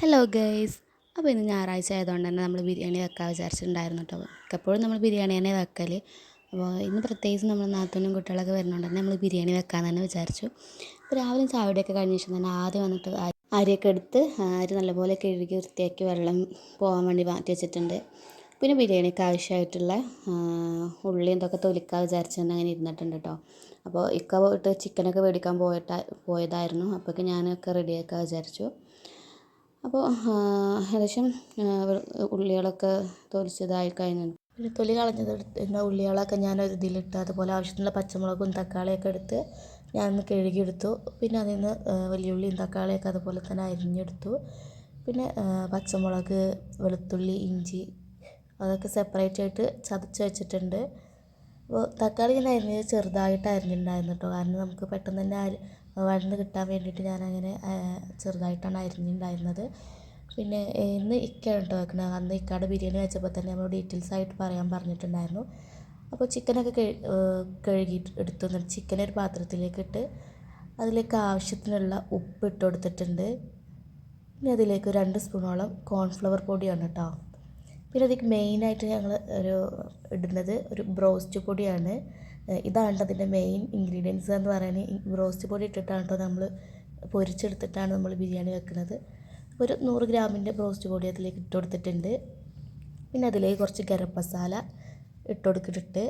Hello guys അപ്പോൾ ഇന്ന് ഞായറാഴ്ച ആയതുകൊണ്ട് തന്നെ നമ്മൾ ബിരിയാണി വെക്കാൻ വിചാരിച്ചിട്ടുണ്ടായിരുന്നു കേട്ടോ. എപ്പോഴും നമ്മൾ ബിരിയാണി തന്നെ വെക്കൽ അപ്പോൾ ഇന്ന് പ്രത്യേകിച്ച് നമ്മൾ നാത്തൂനും കുട്ടികളൊക്കെ വരുന്നതുകൊണ്ട് തന്നെ നമ്മൾ ബിരിയാണി വെക്കാൻ തന്നെ വിചാരിച്ചു. അപ്പോൾ രാവിലെ ചാവടിയൊക്കെ കഴിഞ്ഞ ശേഷം തന്നെ ആദ്യം വന്നിട്ട് അരിയൊക്കെ എടുത്ത് അരി നല്ലപോലെ കഴുകി വൃത്തിയാക്കി വെള്ളം പോകാൻ വേണ്ടി മാറ്റി വെച്ചിട്ടുണ്ട്. പിന്നെ ബിരിയാണിക്ക് ആവശ്യമായിട്ടുള്ള ഉള്ളി എന്തൊക്കെ തൊലിക്കാൻ വിചാരിച്ചു തന്നെ അങ്ങനെ ഇരുന്നിട്ടുണ്ട് കേട്ടോ. അപ്പോൾ ഇക്ക പോയിട്ട് ചിക്കനൊക്കെ മേടിക്കാൻ പോയിട്ട് പോയതായിരുന്നു. അപ്പോഴേക്ക് ഞാനൊക്കെ റെഡിയാക്കാൻ വിചാരിച്ചു. അപ്പോൾ ഏകദേശം ഉള്ളികളൊക്കെ തൊലിച്ചതായി കഴിഞ്ഞു പിന്നെ തൊലി കളഞ്ഞത് എടുത്ത ഉള്ളികളൊക്കെ ഞാൻ ഒരു ഇതിലിട്ട് അതുപോലെ ആവശ്യത്തിനുള്ള പച്ചമുളകും തക്കാളിയൊക്കെ എടുത്ത് ഞാനൊന്ന് കഴുകിയെടുത്തു. പിന്നെ അതിൽ നിന്ന് വലിയ ഉള്ളിയും തക്കാളിയൊക്കെ അതുപോലെ തന്നെ അരിഞ്ഞെടുത്തു. പിന്നെ പച്ചമുളക് വെളുത്തുള്ളി ഇഞ്ചി അതൊക്കെ സെപ്പറേറ്റ് ആയിട്ട് ചതച്ച് വെച്ചിട്ടുണ്ട്. അപ്പോൾ തക്കാളി ഞാൻ അരിഞ്ഞത് ചെറുതായിട്ട് അരിഞ്ഞിട്ടുണ്ടായിരുന്നു കേട്ടോ. കാരണം നമുക്ക് പെട്ടെന്ന് തന്നെ വഴന്ന് കിട്ടാൻ വേണ്ടിയിട്ട് ഞാനങ്ങനെ ചെറുതായിട്ടാണ് അരിഞ്ഞിട്ടുണ്ടായിരുന്നത് പിന്നെ ഇന്ന് ഇക്കയാണ് കേട്ടോ വെക്കണത് അന്ന് ഇക്കയുടെ ബിരിയാണി വെച്ചപ്പോൾ തന്നെ നമ്മൾ ഡീറ്റെയിൽസ് ആയിട്ട് പറയാൻ പറഞ്ഞിട്ടുണ്ടായിരുന്നു. അപ്പോൾ ചിക്കനൊക്കെ കഴുകി എടുത്തു. എന്നിട്ട് ചിക്കൻ ഒരു പാത്രത്തിലേക്ക് ഇട്ട് അതിലേക്ക് ആവശ്യത്തിനുള്ള ഉപ്പ് ഇട്ട് കൊടുത്തിട്ടുണ്ട്. പിന്നെ അതിലേക്ക് രണ്ട് സ്പൂണോളം കോൺഫ്ലവർ പൊടിയാണ് കേട്ടോ പിന്നെ അതിലേക്ക് മെയിനായിട്ട് ഞങ്ങൾ ഒരു ഇടുന്നത് ഒരു ബ്രോസ്റ്റ് പൊടിയാണ്. ഇതാണ് അതിന്റെ മെയിൻ ഇൻഗ്രീഡിയൻസ് എന്ന് പറയുന്നത്. ബ്രോസ്റ്റ് പൊടി ഇട്ടിട്ടാണ് നമ്മൾ പൊരിച്ചെടുത്തിട്ടാണ് നമ്മൾ ബിരിയാണി വെക്കുന്നത്. ഒരു നൂറ് ഗ്രാമിന്റെ ബ്രോസ്റ്റ് പൊടി അതിലേക്ക് ഇട്ട് കൊടുത്തിട്ടുണ്ട്. പിന്നെ അതിലേക്ക് കുറച്ച് ഗരം മസാല ഇട്ട് കൊടുത്തിട്ടിട്ട്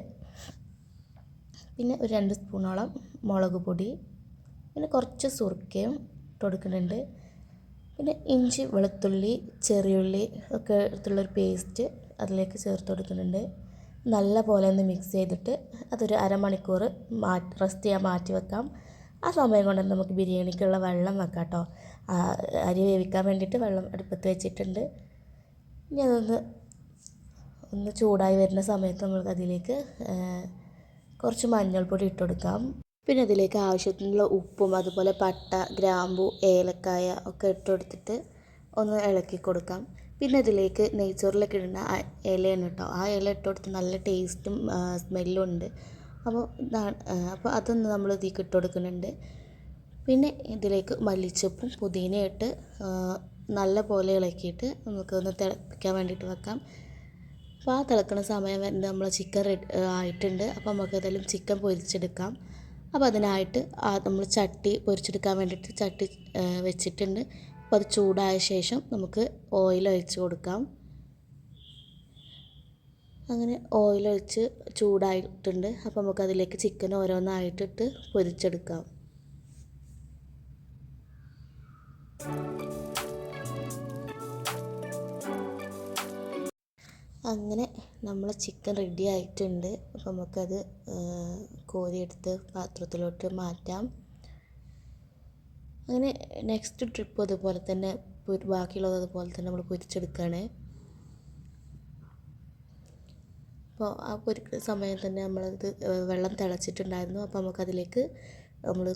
പിന്നെ ഒരു രണ്ട് സ്പൂണോളം മുളക് പൊടി. പിന്നെ കുറച്ച് സുർക്കയും ഇട്ട് കൊടുക്കുന്നുണ്ട്. പിന്നെ ഇഞ്ചി വെളുത്തുള്ളി ചെറിയുള്ളി ഒക്കെ എടുത്തുള്ളൊരു പേസ്റ്റ് അതിലേക്ക് ചേർത്ത് കൊടുക്കുന്നുണ്ട്. നല്ല പോലെ ഒന്ന് മിക്സ് ചെയ്തിട്ട് അതൊരു അരമണിക്കൂർ മാറ്റി റെസ്റ്റ് ചെയ്യാൻ മാറ്റി വെക്കാം. ആ സമയം കൊണ്ട് നമുക്ക് ബിരിയാണിക്കുള്ള വെള്ളം വെക്കാം കേട്ടോ. അരി വേവിക്കാൻ വേണ്ടിയിട്ട് വെള്ളം അടുപ്പത്ത് വെച്ചിട്ടുണ്ട്. ഇനി അതൊന്ന് ഒന്ന് ചൂടായി വരുന്ന സമയത്ത് നമ്മൾക്ക് അതിലേക്ക് കുറച്ച് മഞ്ഞൾപ്പൊടി ഇട്ട് കൊടുക്കാം. പിന്നെ അതിലേക്ക് ആവശ്യത്തിനുള്ള ഉപ്പും അതുപോലെ പട്ട ഗ്രാമ്പു ഏലക്കായ ഒക്കെ ഇട്ട് കൊടുത്തിട്ട് ഒന്ന് ഇളക്കി കൊടുക്കാം. പിന്നെ അതിലേക്ക് നെയ്ച്ചോറിലൊക്കെ ഇടുന്ന ഇലയാണ് കേട്ടോ. ആ ഇല ഇട്ട് കൊടുത്ത് നല്ല ടേസ്റ്റും സ്മെല്ലും ഉണ്ട്. അപ്പോൾ അപ്പോൾ അതൊന്ന് നമ്മൾ ഇതിലേക്ക് ഇട്ട് കൊടുക്കുന്നുണ്ട്. പിന്നെ ഇതിലേക്ക് മല്ലിച്ചപ്പും പുതിനയും ഇട്ട് നല്ല പോലെ ഇളക്കിയിട്ട് നമുക്കൊന്ന് തിളപ്പിക്കാൻ വേണ്ടിയിട്ട് വെക്കാം. അപ്പോൾ ആ തിളക്കുന്ന സമയം വരുന്നത് നമ്മൾ ചിക്കൻ റെഡി ആയിട്ടുണ്ട്. അപ്പോൾ നമുക്ക് ഏതായാലും ചിക്കൻ പൊരിച്ചെടുക്കാം. അപ്പോൾ അതിനായിട്ട് നമ്മൾ ചട്ടി പൊരിച്ചെടുക്കാൻ വേണ്ടിയിട്ട് ചട്ടി വെച്ചിട്ടുണ്ട്. അപ്പോൾ അത് ചൂടായ ശേഷം നമുക്ക് ഓയിൽ ഒഴിച്ച് കൊടുക്കാം. അങ്ങനെ ഓയിൽ ഒഴിച്ച് ചൂടായിട്ടുണ്ട്. അപ്പോൾ നമുക്ക് അതിലേക്ക് ചിക്കൻ ഓരോന്നായിട്ടിട്ട് പൊരിച്ചെടുക്കാം. അങ്ങനെ നമ്മൾ ചിക്കൻ റെഡി ആയിട്ടുണ്ട്. അപ്പോൾ നമുക്കത് കോരിയെടുത്ത് പാത്രത്തിലോട്ട് മാറ്റാം. അങ്ങനെ നെക്സ്റ്റ് ട്രിപ്പ് അതുപോലെ തന്നെ ബാക്കിയുള്ളത് അതുപോലെ തന്നെ നമ്മൾ പൊരിച്ചെടുക്കുകയാണ് അപ്പോൾ ആ പൊരിക്കുന്ന സമയം തന്നെ നമ്മളത് വെള്ളം തിളച്ചിട്ടുണ്ടായിരുന്നു. അപ്പോൾ നമുക്കതിലേക്ക് നമ്മൾ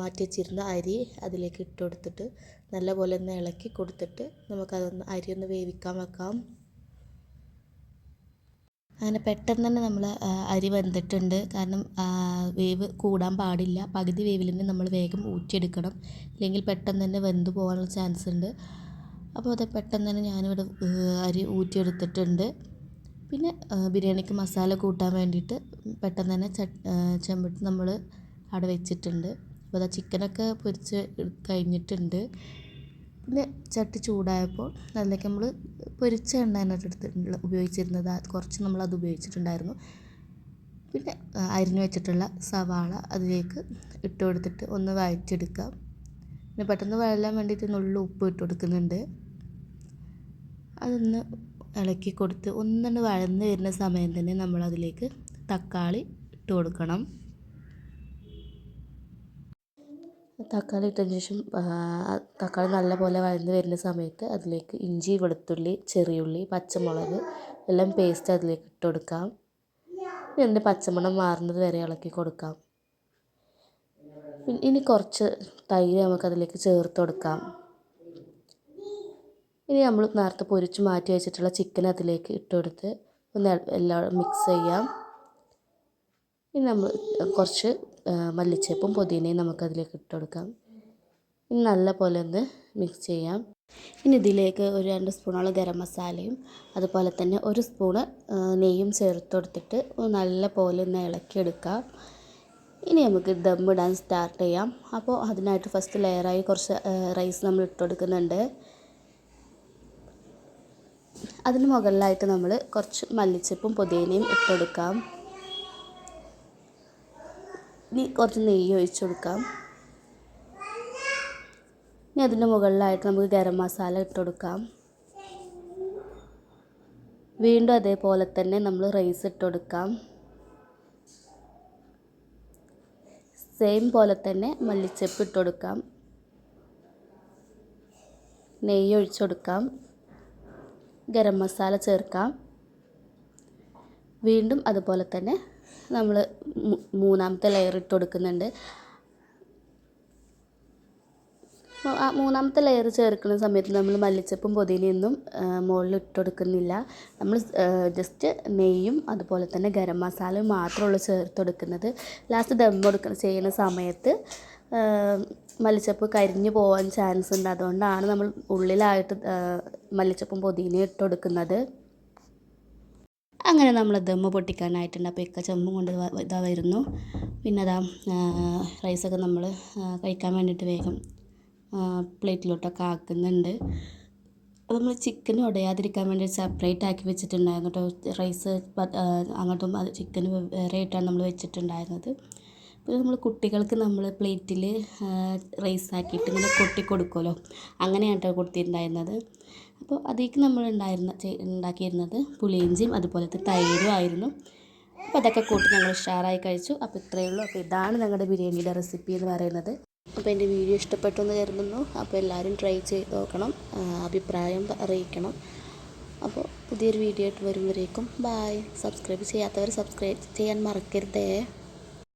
മാറ്റി വെച്ചിരുന്ന അരി അതിലേക്ക് ഇട്ട് കൊടുത്തിട്ട് നല്ലപോലെ ഒന്ന് ഇളക്കി കൊടുത്തിട്ട് നമുക്കതൊന്ന് അരി ഒന്ന് വേവിക്കാൻ വെക്കാം. അങ്ങനെ പെട്ടെന്ന് തന്നെ നമ്മൾ അരി വെന്തിട്ടുണ്ട്. കാരണം വേവ് കൂടാൻ പാടില്ല. പകുതി വേവിൽ തന്നെ നമ്മൾ വേഗം ഊറ്റിയെടുക്കണം. ഇല്ലെങ്കിൽ പെട്ടെന്ന് തന്നെ വെന്ത് പോകാനുള്ള ചാൻസ് ഉണ്ട്. അപ്പോൾ അത് പെട്ടെന്ന് തന്നെ ഞാനിവിടെ അരി ഊറ്റിയെടുത്തിട്ടുണ്ട്. പിന്നെ ബിരിയാണിക്ക് മസാല കൂട്ടാൻ വേണ്ടിയിട്ട് പെട്ടെന്ന് തന്നെ ചെമ്പിട്ട് നമ്മൾ അവിടെ വെച്ചിട്ടുണ്ട്. അപ്പോൾ അതാ ചിക്കനൊക്കെ പൊരിച്ച് കഴിഞ്ഞിട്ടുണ്ട്. പിന്നെ ചട്ടി ചൂടായപ്പോൾ അതിലേക്ക് നമ്മൾ പൊരിച്ച എണ്ണ തന്നെ എടുത്തിട്ടുള്ള ഉപയോഗിച്ചിരുന്നത് കുറച്ച് നമ്മൾ അത് ഉപയോഗിച്ചിട്ടുണ്ടായിരുന്നു. പിന്നെ അരിഞ്ഞു വെച്ചിട്ടുള്ള സവാള അതിലേക്ക് ഇട്ട് കൊടുത്തിട്ട് ഒന്ന് വഴറ്റിയെടുക്കുക. പിന്നെ പെട്ടെന്ന് വഴലാൻ വേണ്ടിയിട്ട് നുള്ളു ഉപ്പ് ഇട്ട് കൊടുക്കുന്നുണ്ട്. അതൊന്ന് ഇളക്കി കൊടുത്ത് ഒന്നുകൊണ്ട് വഴന്ന് വരുന്ന സമയം തന്നെ നമ്മൾ അതിലേക്ക് തക്കാളി ഇട്ട് കൊടുക്കണം. തക്കാളി ഇട്ടതിന് ശേഷം തക്കാളി നല്ലപോലെ വഴന്ന് വരുന്ന സമയത്ത് അതിലേക്ക് ഇഞ്ചി വെളുത്തുള്ളി ചെറിയുള്ളി പച്ചമുളക് എല്ലാം പേസ്റ്റ് അതിലേക്ക് ഇട്ട് കൊടുക്കാം. എന്നിട്ട് പച്ചമണം മാറുന്നത് വരെ ഇളക്കി കൊടുക്കാം. ഇനി കുറച്ച് തൈര് നമുക്ക് അതിലേക്ക് ചേർത്ത് കൊടുക്കാം. ഇനി നമ്മൾ നേരത്തെ പൊരിച്ച് മാറ്റി വെച്ചിട്ടുള്ള ചിക്കൻ അതിലേക്ക് ഇട്ട് കൊടുത്ത് ഒന്ന് എല്ലാം മിക്സ് ചെയ്യാം. ഇനി നമ്മൾ കുറച്ച് മല്ലിച്ചപ്പും പുതിനയും നമുക്കതിലേക്ക് ഇട്ട് കൊടുക്കാം. ഇനി നല്ല പോലെ ഒന്ന് മിക്സ് ചെയ്യാം. ഇനി ഇതിലേക്ക് ഒരു രണ്ട് സ്പൂണോളം ഗരം മസാലയും അതുപോലെ തന്നെ ഒരു സ്പൂണ് നെയ്യും ചേർത്ത് കൊടുത്തിട്ട് നല്ല പോലെ ഒന്ന് ഇളക്കിയെടുക്കാം. ഇനി നമുക്ക് ദം ഇടാൻ സ്റ്റാർട്ട് ചെയ്യാം. അപ്പോൾ അതിനായിട്ട് ഫസ്റ്റ് ലെയറായി കുറച്ച് റൈസ് നമ്മൾ ഇട്ട് കൊടുക്കുന്നുണ്ട്. അതിന് മുകളിലായിട്ട് നമ്മൾ കുറച്ച് മല്ലിച്ചപ്പും പുതിനയും ഇട്ട് കൊടുക്കാം. ഇനി കുറച്ച് നെയ്യ് ഒഴിച്ച് കൊടുക്കാം. ഇനി അതിന്റെ മുകളിലായിട്ട് നമുക്ക് ഗരം മസാല ഇട്ട് കൊടുക്കാം. വീണ്ടും അതേപോലെ തന്നെ നമ്മൾ റൈസ് ഇട്ട് കൊടുക്കാം. സെയിം പോലെ തന്നെ മല്ലിച്ചപ്പ് ഇട്ട് കൊടുക്കാം. നെയ്യ് ഒഴിച്ചു കൊടുക്കാം. ഗരം മസാല ചേർക്കാം. വീണ്ടും അതുപോലെ തന്നെ നമ്മൾ മൂന്നാമത്തെ ലെയർ ഇട്ട് കൊടുക്കുന്നുണ്ട്. ആ മൂന്നാമത്തെ ലെയർ ചേർക്കുന്ന സമയത്ത് നമ്മൾ മല്ലിച്ചപ്പും പുതിനയൊന്നും മുകളിൽ ഇട്ട് കൊടുക്കുന്നില്ല. നമ്മൾ ജസ്റ്റ് നെയ്യും അതുപോലെ തന്നെ ഗരം മസാലയും മാത്രമുള്ളൂ ചേർത്ത് കൊടുക്കുന്നത്. ലാസ്റ്റ് ദം കൊടുക്കുന്ന ചെയ്യുന്ന സമയത്ത് മല്ലിച്ചപ്പ് കരിഞ്ഞു പോകാൻ ചാൻസ് ഉണ്ട്. അതുകൊണ്ടാണ് നമ്മൾ ഉള്ളിലായിട്ട് മല്ലിച്ചപ്പും പുതിനയും ഇട്ട് കൊടുക്കുന്നത്. അങ്ങനെ നമ്മൾ ദമ്മ് പൊട്ടിക്കാനായിട്ടുണ്ട്. അപ്പോൾ ഇക്ക ചെമ്പും കൊണ്ട് ഇതാ വരുന്നു. പിന്നെ അതാ റൈസൊക്കെ നമ്മൾ കഴിക്കാൻ വേണ്ടിയിട്ട് വേഗം പ്ലേറ്റിലോട്ടൊക്കെ ആക്കുന്നുണ്ട്. അപ്പോൾ നമ്മൾ ചിക്കൻ ഉടയാതിരിക്കാൻ വേണ്ടി സെപ്പറേറ്റ് ആക്കി വെച്ചിട്ടുണ്ടായിരുന്നു കേട്ടോ. റൈസ് അങ്ങോട്ടും ചിക്കൻ വേറെ ആയിട്ടാണ് നമ്മൾ വെച്ചിട്ടുണ്ടായിരുന്നത്. പിന്നെ നമ്മൾ കുട്ടികൾക്ക് നമ്മൾ പ്ലേറ്റിൽ റൈസ് ആക്കിയിട്ട് ഇങ്ങനെ കൊട്ടി കൊടുക്കുമല്ലോ അങ്ങനെയാണ് കേട്ടോ കൊടുത്തിട്ടുണ്ടായിരുന്നത്. അപ്പോൾ അതിലേക്ക് നമ്മൾ ഉണ്ടായിരുന്ന ഉണ്ടാക്കിയിരുന്നത് പുളിയിഞ്ചിയും അതുപോലത്തെ തൈരും ആയിരുന്നു. അപ്പോൾ അതൊക്കെ കൂട്ടി ഞങ്ങൾ ഉഷാറായി കഴിച്ചു. അപ്പോൾ ഇത്രയേ ഉള്ളൂ. അപ്പോൾ ഇതാണ് ഞങ്ങളുടെ ബിരിയാണിയുടെ റെസിപ്പി എന്ന് പറയുന്നത്. അപ്പോൾ എന്റെ വീഡിയോ ഇഷ്ടപ്പെട്ടു എന്ന് കരുതുന്നു. അപ്പോൾ എല്ലാവരും ട്രൈ ചെയ്ത് നോക്കണം. അഭിപ്രായം അറിയിക്കണം. അപ്പോൾ പുതിയൊരു വീഡിയോ ആയിട്ട് വരുമ്പോഴേക്കും ബായ് സബ്സ്ക്രൈബ് ചെയ്യാത്തവർ സബ്സ്ക്രൈബ് ചെയ്യാൻ മറക്കരുതേ.